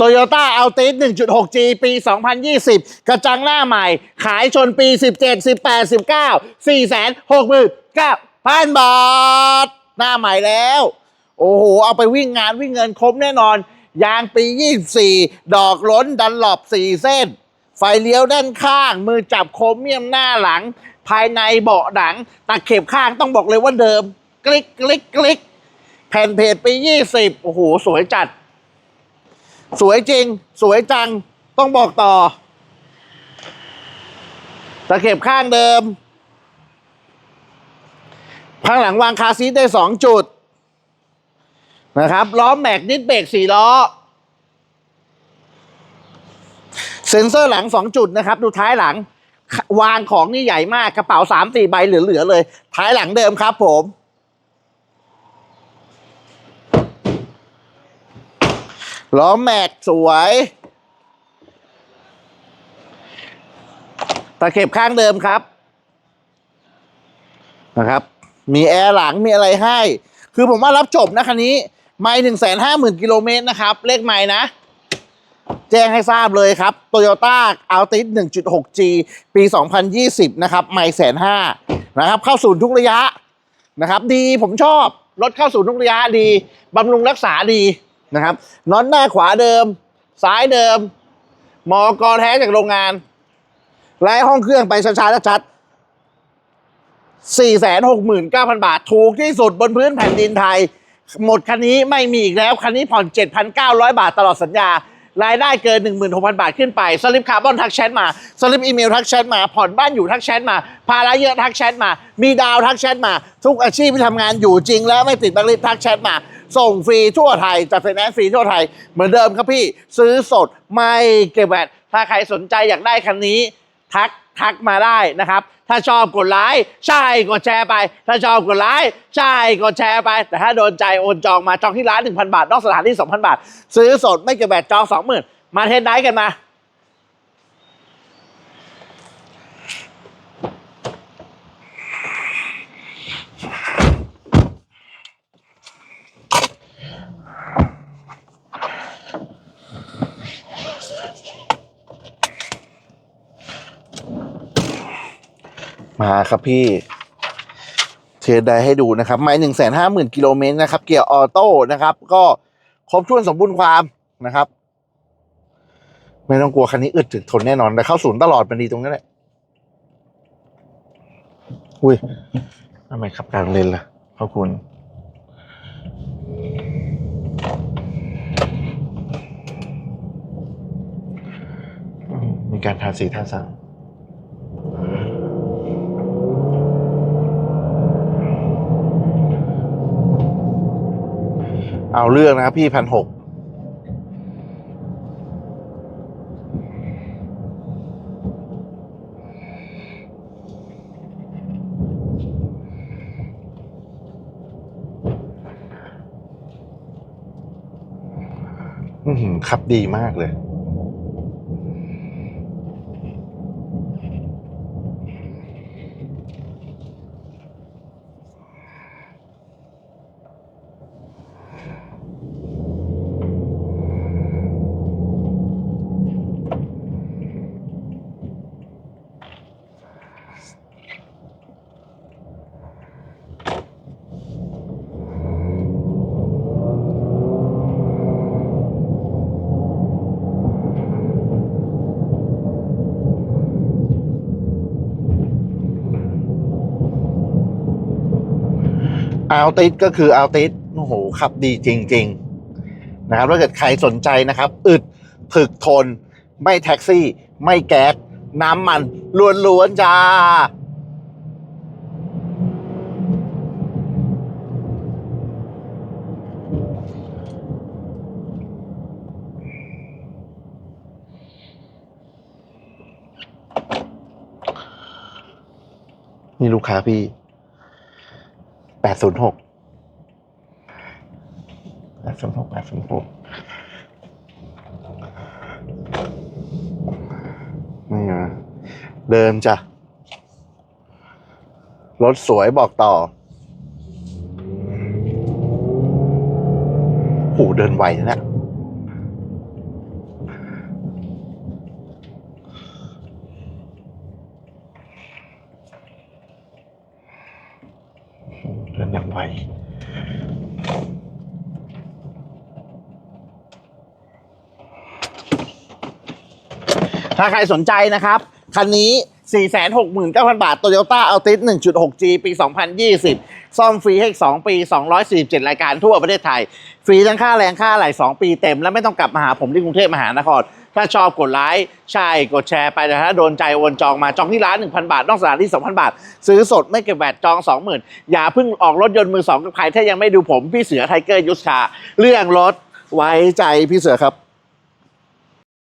Toyota Altis 1.6G ปี 2020 กระจังหน้าใหม่ ขายชนปี 17 18 19 4 6 9พันบาท หน้าใหม่แล้ว โอ้โห เอาไปวิ่งงานวิ่งเงินครบแน่นอน ยางปี 24 ดอกล้นดันหลบ4 เส้น ไฟเลี้ยวด้านข้าง มือจับโครเมียมหน้าหลัง ภายในเบาะหนังตะเข็บข้างต้องบอกเลยว่าเดิมกลิกกลิกกลิกแผ่นเพจปี 20 โอ้โห สวยจัด สวยจริง สวยจัง ต้องบอกต่อ ตะเข็บข้างเดิม ข้างหลังวางคาซีทได้สองจุด นะครับล้อแม็กนิดเบรกสี่ล้อ เซ็นเซอร์หลังสองจุดนะครับ ดูท้ายหลัง วางของนี่ใหญ่มากกระเป๋าสามสี่ใบเหลือๆเลย ท้ายหลังเดิมครับผม ล้อแม็กสวย ตะเข็บข้างเดิมครับ นะครับ มีแอร์หลังมีอะไรให้ คือผมว่ารับจบนะคันนี้ไม่หนึ่งแสนห้าหมื่นกิโลเมตรนะครับ เลขไม่นะ แจ้งให้ทราบเลยครับ Toyota Altis 1.6G ปี 2020 นะครับไม่แสนห้านะครับ เข้าศูนย์ทุกระยะนะครับ ดีผมชอบ รถเข้าศูนย์ทุกระยะดีบำรุงรักษาดี นะครับน็อตหน้าขวาเดิม ซ้ายเดิม มอกอแท้จากโรงงานไล่ห้องเครื่องไปช้าๆชัดๆ469,000 บาท ถูกที่สุดบนพื้นแผ่นดินไทย หมดคันนี้ไม่มีอีกแล้ว คันนี้ผ่อน 7,900 บาทตลอดสัญญา รายได้เกิน 16,000 บาทขึ้นไป สลิปคาร์บอนทักแชทมา สลิปอีเมลทักแชทมา ผ่อนบ้านอยู่ทักแชทมา ภาระเยอะทักแชทมา มีดาวทักแชทมา ทุกอาชีพที่ทำงานอยู่จริงแล้วไม่ติดบังลิฟทักแชทมา ส่งฟรีทั่วไทยจัดไฟแนนซ์ฟรีทั่วไทย เหมือนเดิมครับพี่ซื้อสดไม่เก็บแวตถ้าใครสนใจอยากได้คันนี้ ทักทักมาได้นะครับ ถ้าชอบกดไลค์ใช่กดแชร์ไป ถ้าชอบกดไลค์ใช่กดแชร์ไป แต่ถ้าโดนใจโอนจองมาจองที่ร้าน 1,000 บาท นอกสถานที่ 2,000 บาท ซื้อสดไม่เก็บแบตจอง 20,000 มาเทสไนท์กันมา มาครับพี่เทสได้ให้ดูนะครับ ไม่หนึ่งแสนห้าหมื่นกิโลเมตรนะครับ เกียร์ออโต้นะครับ ก็ครบถ้วนสมบูรณ์ความนะครับ ไม่ต้องกลัวคันนี้อึดถึกทนแน่นอนแต่เข้าศูนย์ตลอดมันดีตรงนี้แหละอุ้ยทำไมขับกลางเลนล่ะขอบคุณมมีการทาสีทาสัง เอาเรื่องนะครับพี่พันหกขับดีมากเลย อาลติสก็คืออาลติสโอ้โหขับดีจริง ๆ นะครับถ้าเกิดใครสนใจนะครับ อึดถึกทน ไม่แท็กซี่ ไม่แก๊สน้ำมันล้วนๆจ้านี่ลูกค้าพี่ แปดศูนย์หกแปดศูนย์หกแปดศูนย์หกนี่นะเดิมจ้ะ รถสวยบอกต่อหูเดินไวนะ อย่างไวถ้าใครสนใจนะครับ คันนี้ 469,000 บาท Toyota Altis 1.6G ปี 2020 ซ่อมฟรีให้ 2 ปี 247 รายการทั่วประเทศไทย ฟรีทั้งค่าแรงค่าอะไหล่2 ปีเต็ม และไม่ต้องกลับมาหาผมที่กรุงเทพมหานคร ถ้าชอบกดไลค์ใช่กดแชร์ไปแต่ถ้าโดนใจโอนจองมาจองที่ร้าน 1,000 บาท นอกสถานที่ 2,000 บาท ซื้อสดไม่เก็บแวตจอง 20,000 อย่าเพิ่งออกรถยนต์มือสองกับใครถ้ายังไม่ดูผมพี่เสือไทเกอร์ยุสชาเรื่องรถไว้ใจพี่เสือครับ